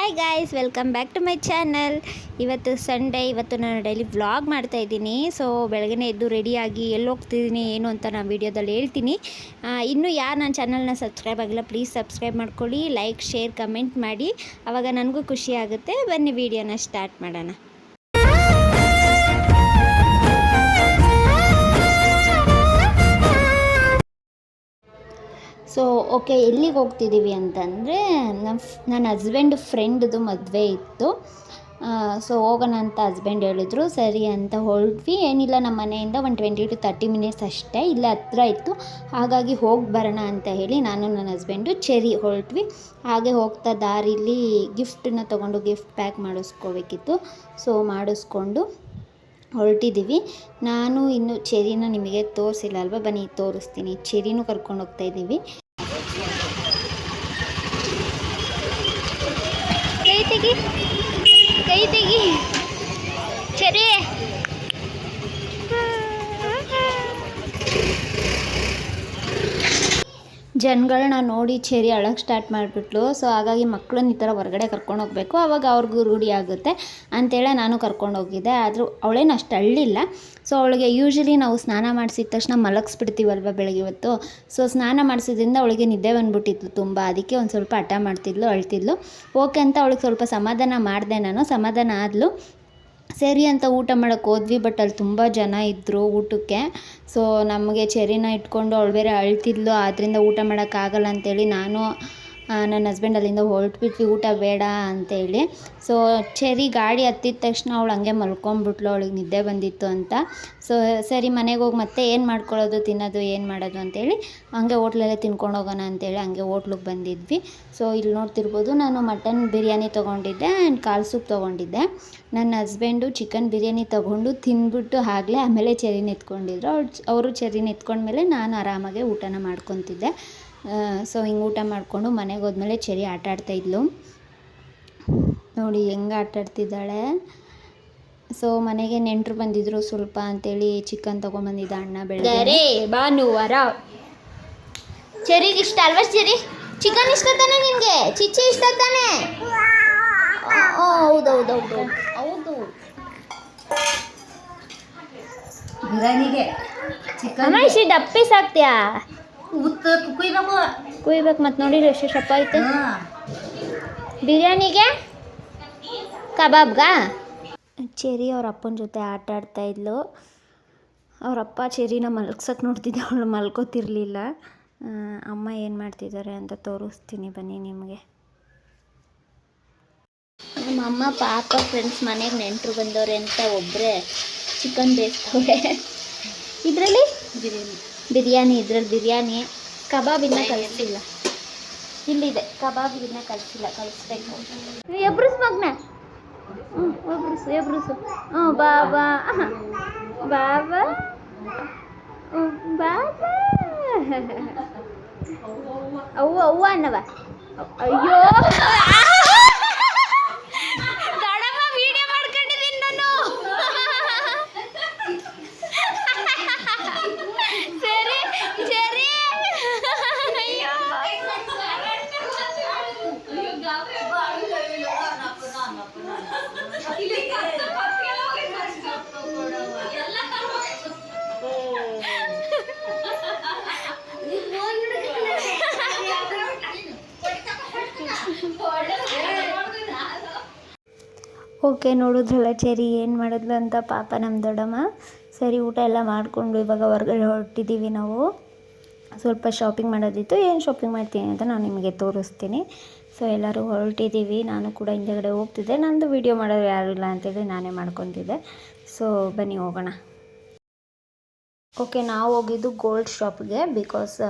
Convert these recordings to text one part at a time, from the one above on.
Hi guys welcome back to my channel ಇವತ್ತು Sunday ಇವತ್ತು ನಾನು ಡೈಲಿ ವ್ಲಾಗ್ ಮಾಡ್ತಾ ಇದ್ದೀನಿ. ಸೊ ಬೆಳಗ್ಗೆ ಎದ್ದು ರೆಡಿಯಾಗಿ ಎಲ್ಲಿ ಹೋಗ್ತಿದ್ದೀನಿ ಏನು ಅಂತ ನಾನು ವೀಡಿಯೋದಲ್ಲಿ ಹೇಳ್ತೀನಿ. ಇನ್ನೂ ಯಾರು ನನ್ನ ಚಾನಲ್ನ ಸಬ್ಸ್ಕ್ರೈಬ್ ಆಗಿಲ್ಲ ಪ್ಲೀಸ್ ಸಬ್ಸ್ಕ್ರೈಬ್ ಮಾಡ್ಕೊಳ್ಳಿ. ಲೈಕ್ ಶೇರ್ ಕಮೆಂಟ್ ಮಾಡಿ. ಆವಾಗ ನನಗೂ ಖುಷಿ ಆಗುತ್ತೆ. ಬನ್ನಿ ವೀಡಿಯೋನ ಸ್ಟಾರ್ಟ್ ಮಾಡೋಣ. ಸೊ ಓಕೆ ಎಲ್ಲಿಗೆ ಹೋಗ್ತಿದ್ದೀವಿ ಅಂತಂದರೆ ನಮ್ಮ ನನ್ನ ಹಸ್ಬೆಂಡ್ ಫ್ರೆಂಡ್ದು ಮದುವೆ ಇತ್ತು. ಸೊ ಹೋಗೋಣ ಅಂತ ಹಸ್ಬೆಂಡ್ ಹೇಳಿದ್ರು, ಸರಿ ಅಂತ ಹೊರಟ್ವಿ ಏನಿಲ್ಲ ನಮ್ಮ ಮನೆಯಿಂದ ಒಂದು ಟ್ವೆಂಟಿ ಟು ತರ್ಟಿ ಮಿನಿಟ್ಸ್ ಅಷ್ಟೇ, ಇಲ್ಲ ಹತ್ರ ಇತ್ತು. ಹಾಗಾಗಿ ಹೋಗಿ ಬರೋಣ ಅಂತ ಹೇಳಿ ನಾನು ನನ್ನ ಹಸ್ಬೆಂಡು ಚೆರಿ ಹೊರಟ್ವಿ. ಹಾಗೆ ಹೋಗ್ತಾ ದಾರಿಲಿ ಗಿಫ್ಟನ್ನ ತೊಗೊಂಡು ಗಿಫ್ಟ್ ಪ್ಯಾಕ್ ಮಾಡಿಸ್ಕೋಬೇಕಿತ್ತು. ಸೊ ಮಾಡಿಸ್ಕೊಂಡು ಹೊರಟಿದ್ದೀವಿ. ನಾನು ಇನ್ನು ಚೆರಿನ ನಿಮಗೆ ತೋರಿಸಿಲ್ಲ ಅಲ್ವಾ? ಬನ್ನಿ, ತೋರಿಸ್ತೀನಿ. ಚೆರಿನೂ ಕರ್ಕೊಂಡು ಹೋಗ್ತಾ ಇದ್ದೀವಿ. ಕೈ ತೆಗಿ ಕೈ ತೆಗಿ. ಚೆರಿ. ಜನಗಳನ್ನ ನೋಡಿ ಚೇರಿ ಅಳಕ್ಕೆ ಸ್ಟಾರ್ಟ್ ಮಾಡಿಬಿಟ್ಲು. ಸೊ ಹಾಗಾಗಿ ಮಕ್ಕಳನ್ನ ಈ ಥರ ಹೊರಗಡೆ ಕರ್ಕೊಂಡು ಹೋಗಬೇಕು. ಆವಾಗ ಅವ್ರಿಗೂ ರೂಢಿ ಆಗುತ್ತೆ. ಅಂತೇಳಿ ನಾನು ಕರ್ಕೊಂಡು ಹೋಗಿದ್ದೆ. ಆದರೂ ಅವಳೇನು ಅಷ್ಟು ಅಳ್ಳಿಲ್ಲ. ಸೊ ಅವಳಿಗೆ ಯೂಶ್ವಲಿ ನಾವು ಸ್ನಾನ ಮಾಡಿಸಿದ ತಕ್ಷಣ ಮಲಗಿಸ್ಬಿಡ್ತೀವಲ್ವ ಬೆಳಗ್ಗೆ ಹೊತ್ತು? ಸೊ ಸ್ನಾನ ಮಾಡಿಸಿದ್ರಿಂದ ಅವಳಿಗೆ ನಿದ್ದೆ ಬಂದುಬಿಟ್ಟಿತ್ತು ತುಂಬ. ಅದಕ್ಕೆ ಒಂದು ಸ್ವಲ್ಪ ಹಠ ಮಾಡ್ತಿದ್ಲು, ಅಳ್ತಿದ್ಲು. ಓಕೆ ಅಂತ ಅವಳಿಗೆ ಸ್ವಲ್ಪ ಸಮಾಧಾನ ಮಾಡಿದೆ ನಾನು. ಸಮಾಧಾನ ಆದಳು ಸರಿ ಅಂತ ಊಟ ಮಾಡೋಕ್ಕೆ ಹೋದ್ವಿ ಬಟ್ ಅಲ್ಲಿ ತುಂಬ ಜನ ಇದ್ದರು ಊಟಕ್ಕೆ. ಸೊ ನಮಗೆ ಚೆರಿನ ಇಟ್ಕೊಂಡು ಅವಳು ಬೇರೆ ಅಳ್ತಿದ್ಲು ಆದ್ದರಿಂದ ಊಟ ಮಾಡೋಕ್ಕಾಗಲ್ಲ ಅಂತೇಳಿ ನಾನು ನನ್ನ ಹಸ್ಬೆಂಡ್ ಅಲ್ಲಿಂದ ಹೊರಟ್ಬಿಟ್ವಿ, ಊಟ ಬೇಡ ಅಂತೇಳಿ ಸೊ ಚೆರಿ ಗಾಡಿ ಹತ್ತಿದ ತಕ್ಷಣ ಅವಳು ಹಂಗೆ ಮಲ್ಕೊಂಡ್ಬಿಟ್ಲು ಅವಳಿಗೆ ನಿದ್ದೆ ಬಂದಿತ್ತು ಅಂತ. ಸೊ ಸರಿ, ಮನೆಗೆ ಹೋಗಿ ಮತ್ತೆ ಏನು ಮಾಡ್ಕೊಳ್ಳೋದು, ತಿನ್ನೋದು, ಏನು ಮಾಡೋದು ಅಂತೇಳಿ ಹಂಗೆ ಹೋಟ್ಲಲ್ಲೇ ತಿನ್ಕೊಂಡು ಹೋಗೋಣ ಅಂತೇಳಿ ಹಂಗೆ ಹೋಟ್ಲಿಗೆ ಬಂದಿದ್ವಿ. ಸೊ ಇಲ್ಲಿ ನೋಡ್ತಿರ್ಬೋದು ನಾನು ಮಟನ್ ಬಿರಿಯಾನಿ ತೊಗೊಂಡಿದ್ದೆ ಆ್ಯಂಡ್ ಕಾಲ್ ಸೂಪ್ ತೊಗೊಂಡಿದ್ದೆ. ನನ್ನ ಹಸ್ಬೆಂಡು ಚಿಕನ್ ಬಿರಿಯಾನಿ ತೊಗೊಂಡು ತಿಂದ್ಬಿಟ್ಟು ಆಗಲೇ ಆಮೇಲೆ ಚೆರಿನ ಎತ್ಕೊಂಡಿದ್ರು ಅವ್ರು ಅವರು ಚೆರಿನ ಎತ್ಕೊಂಡ್ಮೇಲೆ ನಾನು ಆರಾಮಾಗೆ ಊಟನ ಮಾಡ್ಕೊತಿದ್ದೆ. ಸೊ ಹಿಂಗೆ ಊಟ ಮಾಡಿಕೊಂಡು ಮನೆಗೆ ಹೋದ್ಮೇಲೆ ಚೆರಿ ಆಟ ಆಡ್ತಾ ಇದ್ಲು. ನೋಡಿ ಹೆಂಗೆ ಆಟ ಆಡ್ತಿದ್ದಾಳೆ. ಸೊ ಮನೆಗೆ ನೆಂಟರು ಬಂದಿದ್ರು ಸ್ವಲ್ಪ ಅಂತೇಳಿ ಚಿಕನ್ ತೊಗೊಂಬಂದಿದ್ದ ಅಣ್ಣ ಬೆಳಗ್ಗೆ ಭಾನುವಾರ ಚೆರಿಗೆ ಇಷ್ಟ ಅಲ್ವಾ ಚೆರಿ ಚಿಕನ್ ಇಷ್ಟ ತಾನೆ ನಿಮಗೆ ಚಿಚ್ಚಿ ಇಷ್ಟ ತಾನೆ? ಹೌದೌದೌದು ಹೌದು ಹೌದು. ಬಿರಿಯಾನಿಗೆ ಚಿಕನ್ ಇಷ್ಟು ಡಪ್ಪಿ ಸಾಕ್ತೀಯಾ ಉತ್ತು ಕುಯ್ಬೇಕು. ಕುಯ್ಬೇಕು ಮತ್ತೆ ನೋಡಿ ಎಷ್ಟು ಶಪ್ಪ ಐತೆ ಹಾ. ಬಿರಿಯಾನಿಗೆ ಕಬಾಬ್ಗಾ? ಚೆರಿ ಅವ್ರ ಅಪ್ಪನ ಜೊತೆ ಆಟ ಆಡ್ತಾ ಇದ್ಲು. ಅವರಪ್ಪ ಚೆರಿನ ಮಲ್ಗ್ಸಕ್ಕೆ ನೋಡ್ತಿದ್ದೆ ಅವಳು ಮಲ್ಕೋತಿರ್ಲಿಲ್ಲ. ಅಮ್ಮ ಏನು ಮಾಡ್ತಿದ್ದಾರೆ ಅಂತ ತೋರಿಸ್ತೀನಿ ಬನ್ನಿ ನಿಮಗೆ. ನಮ್ಮ ಅಮ್ಮ ಪಾಪ ಫ್ರೆಂಡ್ಸ್ ಮನೆಗೆ ನೆಂಟರು ಬಂದವ್ರೆ ಅಂತ ಒಬ್ಬರೇ ಚಿಕನ್ ಬೇಯಿಸ್ತವ್ರೆ. ಇದರಲ್ಲಿ? Biryani. ಬಿರಿಯಾನಿ ಇದ್ರಲ್ಲಿ ಬಿರಿಯಾನಿ ಕಬಾಬ್ ಇನ್ನೂ ಕಳಿಸಿಲ್ಲ ಇಲ್ಲಿದೆ ಕಬಾಬ್ ಇನ್ನೂ ಕಳಿಸಿಲ್ಲ ಕಳಿಸ್ಬೇಕು ಎಬ್ರುಸ್ ಮಗ್ನ ಹ್ಞೂ ಎಬ್ರುಸು ಎಬ್ರುಸು ಹ್ಞೂ ಬಾಬಾ ಬಾಬಾ ಹ್ಮ್, ಬಾಬಾ ಅವ್ವ ಅವ್ವ ಅನ್ನವ ಅಯ್ಯೋ Okay ನೋಡಿದ್ರಲ್ಲ ಚೆರಿ, ಏನು ಮಾಡಿದ್ಲು ಅಂತ ಪಾಪ ನಮ್ಮ ದೊಡ್ಡಮ್ಮ. ಸರಿ, ಊಟ ಎಲ್ಲ ಮಾಡಿಕೊಂಡು ಇವಾಗ ಹೊರಗಡೆ ಹೊರಟಿದ್ದೀವಿ ನಾವು. ಸ್ವಲ್ಪ ಶಾಪಿಂಗ್ ಮಾಡೋದಿತ್ತು. ಏನು ಶಾಪಿಂಗ್ ಮಾಡ್ತೀನಿ ಅಂತ ನಾನು ನಿಮಗೆ ತೋರಿಸ್ತೀನಿ. ಸೊ ಎಲ್ಲರೂ ಹೊರಟಿದ್ದೀವಿ ನಾನು ಕೂಡ ಹಿಂದೆಗಡೆ ಹೋಗ್ತಿದ್ದೆ. ನಂದು ವೀಡಿಯೋ ಮಾಡೋರು ಯಾರೂ ಇಲ್ಲ ಅಂತೇಳಿ ನಾನೇ ಮಾಡ್ಕೊತಿದ್ದೆ ಸೊ ಬನ್ನಿ ಹೋಗೋಣ. ಓಕೆ, ನಾವು ಹೋಗಿದ್ದು ಗೋಲ್ಡ್ ಶಾಪ್ಗೆ ಬಿಕಾಸ್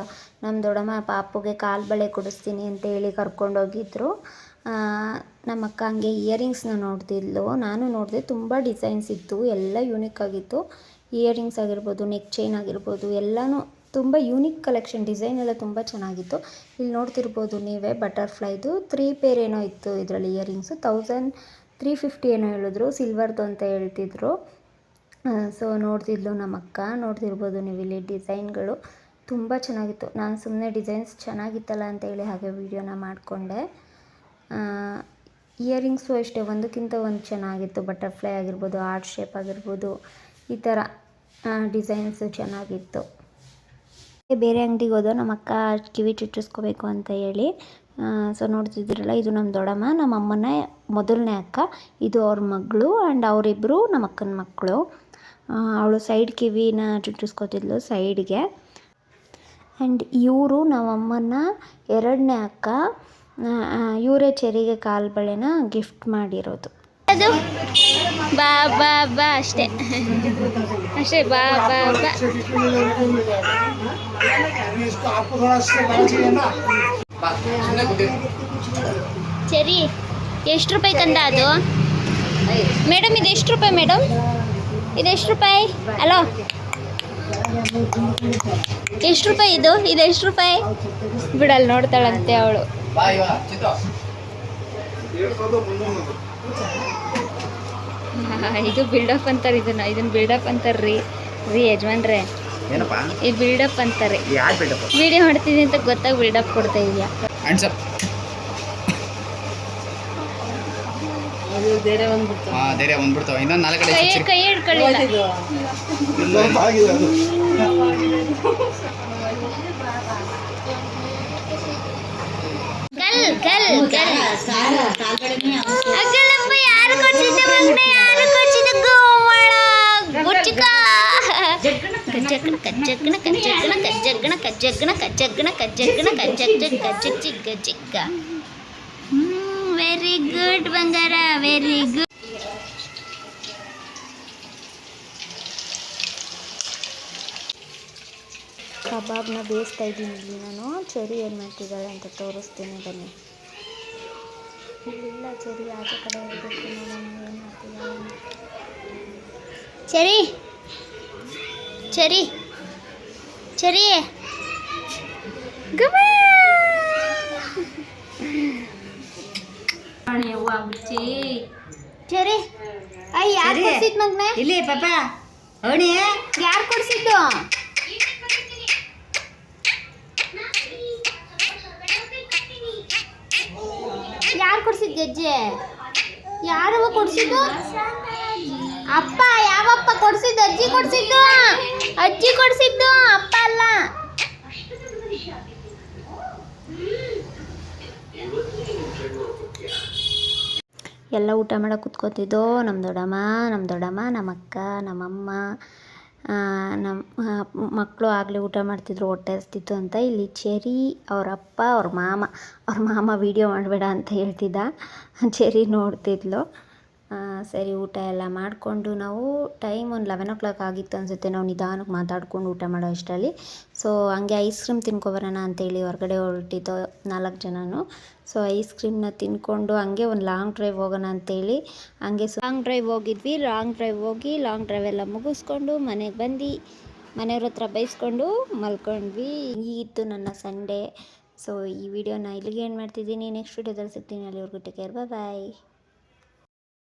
ನಮ್ಮ ದೊಡ್ಡಮ್ಮ ಪಾಪುಗೆ ಕಾಲು ಬಳೆ ಕೊಡಿಸ್ತೀನಿ ಅಂತ ಹೇಳಿ ಕರ್ಕೊಂಡೋಗಿದ್ರು. ನಮ್ಮ ಅಕ್ಕ ಹಂಗೆ ಇಯರಿಂಗ್ಸ್ನ ನೋಡ್ತಿದ್ಲು. ನಾನು ನೋಡಿದೆ ತುಂಬ ಡಿಸೈನ್ಸ್ ಇತ್ತು, ಎಲ್ಲ ಯೂನಿಕ್ ಆಗಿತ್ತು. ಇಯರಿಂಗ್ಸ್ ಆಗಿರ್ಬೋದು ನೆಕ್ ಚೈನ್ ಆಗಿರ್ಬೋದು, ಎಲ್ಲನೂ ತುಂಬ ಯೂನಿಕ್ ಕಲೆಕ್ಷನ್ ಡಿಸೈನ್ ಎಲ್ಲ ತುಂಬ ಚೆನ್ನಾಗಿತ್ತು. ಇಲ್ಲಿ ನೋಡ್ತಿರ್ಬೋದು ನೀವೇ ಬಟರ್ಫ್ಲೈದು ತ್ರೀ ಪೇರ್ ಏನೋ ಇತ್ತು ಇದರಲ್ಲಿ ಇಯರಿಂಗ್ಸು. ತೌಸಂಡ್ ತ್ರೀ ಫಿಫ್ಟಿ ಏನೋ ಹೇಳಿದ್ರು ಸಿಲ್ವರ್ದು ಅಂತ ಹೇಳ್ತಿದ್ರು. ಸೊ ನೋಡ್ತಿದ್ಲು ನಮ್ಮ ಅಕ್ಕ ನೋಡ್ತಿರ್ಬೋದು ನೀವು ಇಲ್ಲಿ ಡಿಸೈನ್ಗಳು ತುಂಬ ಚೆನ್ನಾಗಿತ್ತು. ನಾನು ಸುಮ್ಮನೆ ಡಿಸೈನ್ಸ್ ಚೆನ್ನಾಗಿತ್ತಲ್ಲ ಅಂತೇಳಿ ಹಾಗೆ ವೀಡಿಯೋನ ಮಾಡಿಕೊಂಡೆ. ಇಯರಿಂಗ್ಸು ಅಷ್ಟೇ, ಒಂದಕ್ಕಿಂತ ಒಂದು ಚೆನ್ನಾಗಿತ್ತು. ಬಟರ್ಫ್ಲೈ ಆಗಿರ್ಬೋದು, ಆರ್ಟ್ ಶೇಪ್ ಆಗಿರ್ಬೋದು, ಈ ಥರ ಡಿಸೈನ್ಸು ಚೆನ್ನಾಗಿತ್ತು. ಬೇರೆ ಅಂಗಡಿಗೆ ಹೋದೋ ನಮ್ಮ ಅಕ್ಕ ಕಿವಿ ಚುಚ್ಚಿಸ್ಕೋಬೇಕು ಅಂತ ಹೇಳಿ ಸೊ ನೋಡ್ತಿದ್ದೀರಲ್ಲ, ಇದು ನಮ್ಮ ದೊಡ್ಡಮ್ಮ, ನಮ್ಮ ಅಮ್ಮನ ಮೊದಲನೇ ಅಕ್ಕ, ಇದು ಅವ್ರ ಮಗಳು ಆ್ಯಂಡ್ ಅವರಿಬ್ಬರು ನಮ್ಮ ಅಕ್ಕನ ಮಕ್ಕಳು. ಅವಳು ಸೈಡ್ ಕಿವಿನ ಚುಚ್ಚಿಸ್ಕೋತಿದ್ಲು ಸೈಡ್ಗೆ ಆ್ಯಂಡ್ ಇವರು ನಮ್ಮಮ್ಮನ ಎರಡನೇ ಅಕ್ಕ ಇವರೇ ಚೆರಿಗೆ ಕಾಲು ಬಳೆನ ಗಿಫ್ಟ್ ಮಾಡಿರೋದು. ಅದು ಬಾ ಬಾ ಬಾ ಅಷ್ಟೇ. ಅಷ್ಟೇ, ಬಾ ಬಾ ಬಾ. ಚರಿ, ಎಷ್ಟು ರೂಪಾಯಿ ತಂದ ಅದು? ಮೇಡಮ್, ಇದು ಎಷ್ಟು ರೂಪಾಯಿ ಮೇಡಮ್? ಇದು ಎಷ್ಟು ರೂಪಾಯಿ? ಅಲೋ. ಎಷ್ಟು ರೂಪಾಯಿ ಇದು? ಇದು ಎಷ್ಟು ರೂಪಾಯಿ? ಬಿಡಲ್ಲಿ ನೋಡ್ತಾಳಂತೆ ಅವಳು. ಇದು ಬಿಲ್ಡಪ್ ಅಂತಾರೆ ಇದನ್ನ ಇದನ್ನ ಬಿಲ್ಡಪ್ ಅಂತಾರ್ರಿ. ರೀ ಯಜಮಾನ್ರೆ. ಏನಪ್ಪ? ಇದು ಬಿಲ್ಡಪ್ ಅಂತಾರೆ. ಯಾರು ವಿಡಿಯೋ ಮಾಡ್ತಿದ್ದೀನಿ ಅಂತ ಗೊತ್ತಾಗಿ ಬಿಲ್ಡಪ್ ಕೊಡ್ತಾ ಇದೆಯಾ? ಆನ್ಸರ್ ಹಾಂ ಧೈರ್ಯ ಬಂದ್ಬಿಡ್ತಾವ. ಇನ್ನೊಂದು ನಾಲ್ಕು ಕಡೆ ಕೈ ಕೈ ಹಿಡ್ಕೊಳ್ಳಿಲ್ಲ. ಆಗಿದೆ ಅದು ಗಲ್ ಗಲ್ ಗಲ್ ಅಗ್ಗಲಪ್ಪ ಯಾರು ಕೊಡ್ಸಿದ್ದ ಮಗನೇ ಯಾರು ಕೊಡ್ಸಿದ್ದ ಗೋಮಳ ಗುಚ್ಚಿಕ ಕಜ್ಜಗ್ಗಣ ಕಜ್ಜಗ್ಗಣ ಕಜ್ಜಗ್ಗಣ ಕಜ್ಜಗ್ಗಣ ಕಜ್ಜಗ್ಗಣ ಕಜ್ಜಗ್ಗಣ ಕಜ್ಜಗ್ಗಣ ಕಜ್ಜಗ್ ಕಜ್ಜಗ್ ಗಜ್ಜಿಕ್ಕ ವೆರಿ ಗುಡ್ ಬಂಗಾರ ವೆರಿ ಗುಡ್ ಕಬಾಬ್ನ ಬೇಯಿಸ್ತಾ ಇದ್ದೀನಿ ಇಲ್ಲಿ ನಾನು. ಚೆರಿ ಏನು ಮಾಡ್ತಿದ್ದಾಳೆ ಅಂತ ತೋರಿಸ್ತೀನಿ ಬನ್ನಿ. ಇಲ್ಲಿಲ್ಲ ಚೆರಿ ಆಚೆ ಕಡೆ ಹೋಗಬೇಕು ನಾನು ಏನು ಮಾಡ್ತಿದ್ದಾಳೆ. Cherry Cherry Cherry. ಗಮ. ಚೆರಿ. ಅಯ್ಯ ಯಾರು. ಕೊಡ್ಸಿದ್ ಮಗ್ನೆ? ಇಲ್ಲಿ ಪಾಪ ಅವಣಿ ಯಾರು ಕೊಡ್ಸಿದ್ದು? ಯಾರು ಕೊಡ್ಸಿದ್ ಗೆಜ್ಜೆ? ಯಾರವ ಕೊಡ್ಸಿದ್ದು? ಅಪ್ಪ, ಯಾವಪ್ಪ ಕೊಡ್ಸಿದ್ದು? ಅಜ್ಜಿ ಕೊಡ್ಸಿದ್ದು? ಅಜ್ಜಿ ಕೊಡ್ಸಿದ್ದು? ಅಪ್ಪ ಅಲ್ಲ. ಎಲ್ಲ ಊಟ ಮಾಡಕ್ಕೆ ಕುತ್ಕೋತಿದ್ದೋ ನಮ್ಮ ದೊಡ್ಡಮ್ಮ ನಮ್ಮ ದೊಡ್ಡಮ್ಮ ನಮ್ಮ ಅಕ್ಕ, ನಮ್ಮಮ್ಮ. ನಮ್ಮ ಮಕ್ಕಳು ಆಗಲೇ ಊಟ ಮಾಡ್ತಿದ್ರು, ಹೊಟ್ಟೆ ಹಸ್ತಿತ್ತು ಅಂತ ಇಲ್ಲಿ ಚೆರಿ ಅವ್ರ ಅಪ್ಪ ಅವ್ರ ಮಾಮ ಅವ್ರ ಮಾಮ ವೀಡಿಯೋ ಮಾಡಬೇಡ ಅಂತ ಹೇಳ್ತಿದ್ದ. ಚೆರಿ ನೋಡ್ತಿದ್ಲು. ಸರಿ, ಊಟ ಎಲ್ಲ ಮಾಡಿಕೊಂಡು ನಾವು ಟೈಮ್ ಒಂದು ಲೆವೆನ್ ಓ ಕ್ಲಾಕ್ ಆಗಿತ್ತು ಅನಿಸುತ್ತೆ. ನಾವು ನಿಧಾನಕ್ಕೆ ಮಾತಾಡ್ಕೊಂಡು ಊಟ ಮಾಡೋ ಅಷ್ಟರಲ್ಲಿ. ಸೊ ಹಂಗೆ ಐಸ್ ಕ್ರೀಮ್ ತಿನ್ಕೊಬರೋಣ ಅಂತೇಳಿ ಹೊರಗಡೆ ಹೊರಟಿದ್ದೋ ನಾಲ್ಕು ಜನನು. ಸೊ ಐಸ್ ಕ್ರೀಮ್ನ ತಿನ್ಕೊಂಡು ಹಂಗೆ ಒಂದು ಲಾಂಗ್ ಡ್ರೈವ್ ಹೋಗೋಣ ಅಂತೇಳಿ ಹಂಗೆ ಲಾಂಗ್ ಡ್ರೈವ್ ಹೋಗಿದ್ವಿ. ಲಾಂಗ್ ಡ್ರೈವ್ ಹೋಗಿ ಲಾಂಗ್ ಡ್ರೈವ್ ಎಲ್ಲ ಮುಗಿಸ್ಕೊಂಡು ಮನೆಗೆ ಬಂದು ಮನೆಯವ್ರ ಹತ್ರ ಬೈಸ್ಕೊಂಡು ಮಲ್ಕೊಂಡ್ವಿ. ಈಗಿತ್ತು ನನ್ನ ಸಂಡೇ ಸೊ ಈ ವಿಡಿಯೋನ ಇಲ್ಲಿಗೆ ಏನು ಮಾಡ್ತಿದ್ದೀನಿ. ನೆಕ್ಸ್ಟ್ ವಿಡಿಯೋದಲ್ಲಿ ಸಿಗ್ತೀನಿ. ಅಲ್ಲಿವರೆಗೂ ಟೇಕ್ ಕೇರ್ ಬಾಯ್